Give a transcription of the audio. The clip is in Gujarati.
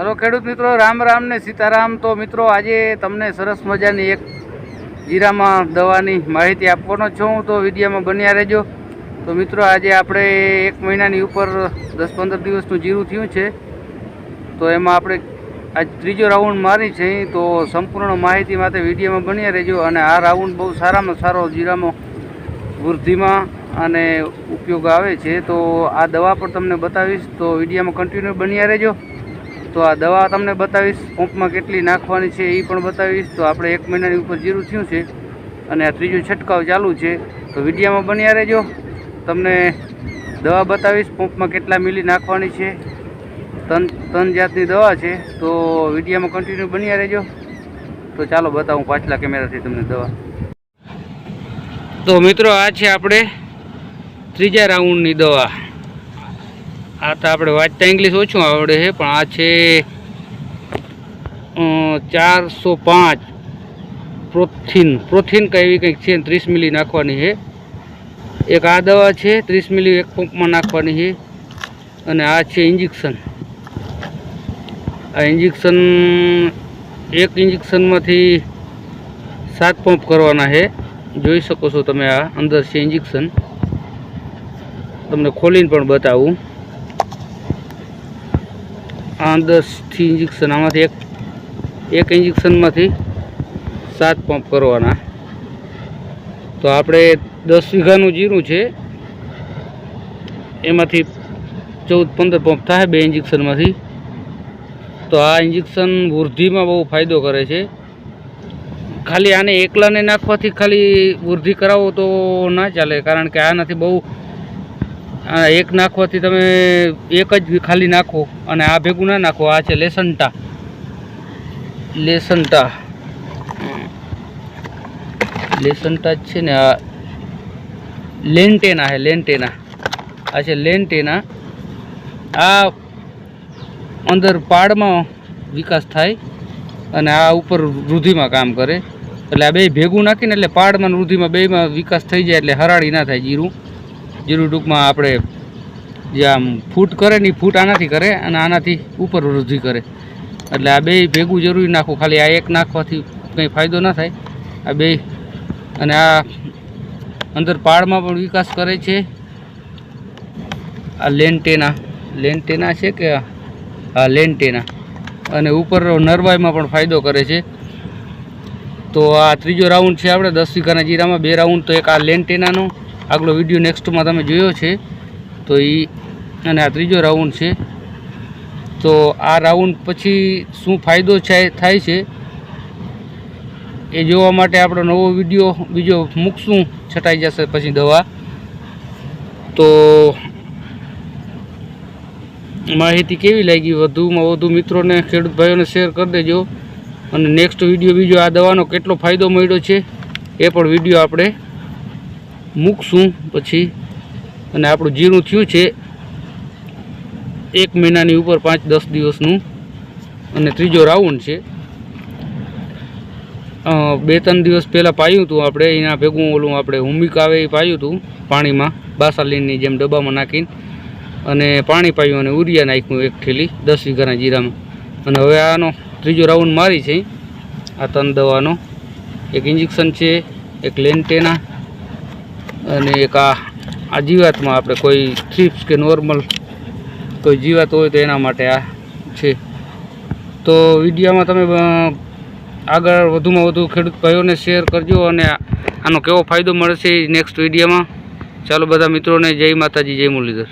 હલો ખેડૂત મિત્રો, રામ રામ ને સીતારામ. તો મિત્રો, આજે તમને સરસ મજાની એક જીરામાં દવાની માહિતી આપવાનો છું. તો વિડીયામાં બન્યા રહેજો. તો મિત્રો, આજે આપણે એક મહિનાની ઉપર દસ પંદર દિવસનું જીરું થયું છે. તો એમાં આપણે આજ ત્રીજો રાઉન્ડ મારી છે. તો સંપૂર્ણ માહિતી માટે વિડીયોમાં બન્યા રહેજો અને આ રાઉન્ડ બહુ સારામાં સારો જીરામાં વૃદ્ધિમાં અને ઉપયોગ આવે છે. તો આ દવા પણ તમને બતાવીશ. તો વિડીયામાં કન્ટિન્યુ બન્યા રહેજો. તો આ દવા તમને બતાવીશ, પંપમાં કેટલી નાખવાની છે એ પણ બતાવીશ. તો આપણે એક મહિનાની ઉપર જીરું થયું છે અને આ ત્રીજો છંટકાવ ચાલુ છે. તો વિડીયામાં બન્યા રહેજો. તમને દવા બતાવીશ, પંપમાં કેટલા મિલી નાખવાની છે. તન ત્રણ જાતની દવા છે. તો વિડીયામાં કન્ટિન્યુ બન્યા રહેજો. તો ચાલો બતાવું પાછલા કેમેરાથી તમને દવા. તો મિત્રો, આ છે આપણે ત્રીજા રાઉન્ડની દવા. આ તો આપણે વાંચતા ઇંગ્લિશ ઓછું આવડે છે, પણ આ છે ચારસો પાંચ પ્રોથિન. પ્રોથિન કંઈ એવી કંઈક છે ત્રીસ મિલી નાખવાની છે. એક આ દવા છે, ત્રીસ મિલી એક પંપમાં નાખવાની છે. અને આ છે ઇન્જેક્શન આ ઇન્જેક્શન એક ઇન્જેક્શનમાંથી સાત પંપ કરવાના છે. જોઈ શકો છો તમે આ અંદર છે ઇન્જેક્શન તમને ખોલીને પણ બતાવું. આ દસથી ઇન્જેક્શન આમાંથી એક એક ઇન્જેક્શનમાંથી સાત પંપ કરવાના. તો આપણે દસ વીઘાનું જીરું છે, એમાંથી ચૌદ, પંદર પંપ થાય બે ઇન્જેક્શનમાંથી તો આ ઇન્જેક્શન વૃદ્ધિમાં બહુ ફાયદો કરે છે. ખાલી આને એકલાને નાખવાથી ખાલી વૃદ્ધિ કરાવો તો ના ચાલે, કારણ કે આનાથી બહુ એક નાખવાથી તમે એક જ ખાલી નાખો અને આ ભેગું ના નાખો, આ છે લેસન્ટા. લેસન્ટા. લેસન્ટા જ છે ને આ લેન્ટેના છે લેન્ટેના. આ છે લેન્ટેના. આ અંદર પાડમાં વિકાસ થાય અને આ ઉપર વૃદ્ધિમાં કામ કરે. એટલે આ બે ભેગું નાખીને એટલે પાડમાં વૃદ્ધિમાં બેમાં વિકાસ થઈ જાય એટલે હરાળી ના થાય જીરું. જીરું ટૂંકમાં આપણે જે આમ ફૂટ કરે ને ફૂટ આનાથી કરે અને આનાથી ઉપર વૃદ્ધિ કરે. એટલે આ બે ભેગું જરૂરી નાખવું ખાલી આ એક નાખવાથી કંઈ ફાયદો ના થાય. આ બે અને આ અંદર પાડમાં પણ વિકાસ કરે છે. આ લેન્ટેના. લેન્ટેના છે કે આ? લેન્ટેના. અને ઉપર નરવાઈમાં પણ ફાયદો કરે છે. તો આ ત્રીજો રાઉન્ડ છે આપણે દસ વીઘાના જીરામાં. બે રાઉન્ડ તો એક આ લેન્ટેનાનો. આગલો વીડિયો નેક્સ્ટમાં તમે જોયો છે, તો એ અને આ ત્રીજો રાઉન્ડ છે. તો આ રાઉન્ડ પછી શું ફાયદો થાય છે, એ જોવા માટે આપણો નવો વીડિયો, બીજો મૂકશું, છટાઈ જશે પછી દવા. તો માહિતી કેવી લાગી વધુમાં વધુ મિત્રોને ખેડૂત ભાઈઓને શેર કરી દેજો. અને નેક્સ્ટ વીડિયો બીજો આ દવાનો કેટલો ફાયદો મળ્યો છે, એ પણ વીડિયો આપણે મૂકશું પછી અને આપણું જીરું થયું છે એક મહિનાની ઉપર પાંચ દસ દિવસનું અને ત્રીજો રાઉન્ડ છે. બે ત્રણ દિવસ પહેલાં પાયું હતું આપણે, એના ભેગું ઓલું આપણે હુમિક આવે એ પાયું હતું પાણીમાં, બાસાલીનની જેમ ડબ્બામાં નાખીને. અને પાણી પાયું અને ઉરિયા નાખ્યું એક થેલી, દસ વીઘાના જીરામાં. અને હવે આનો ત્રીજો રાઉન્ડ મારી છે. આ તન દવાનો. એક ઇન્જેક્શન છે, એક લેન્ટેના અને એક આ આ જીવાતમાં આપણે કોઈ થ્રીપ્સ કે નોર્મલ કોઈ જીવાત હોય તો એના માટે આ છે. તો વિડીયોમાં તમે આગળ વધુમાં વધુ ખેડૂત ભાઈઓને શેર કરજો અને આનો કેવો ફાયદો મળશે નેક્સ્ટ વિડીયોમાં. ચાલો બધા મિત્રોને જય માતાજી, જય મુરલીધર.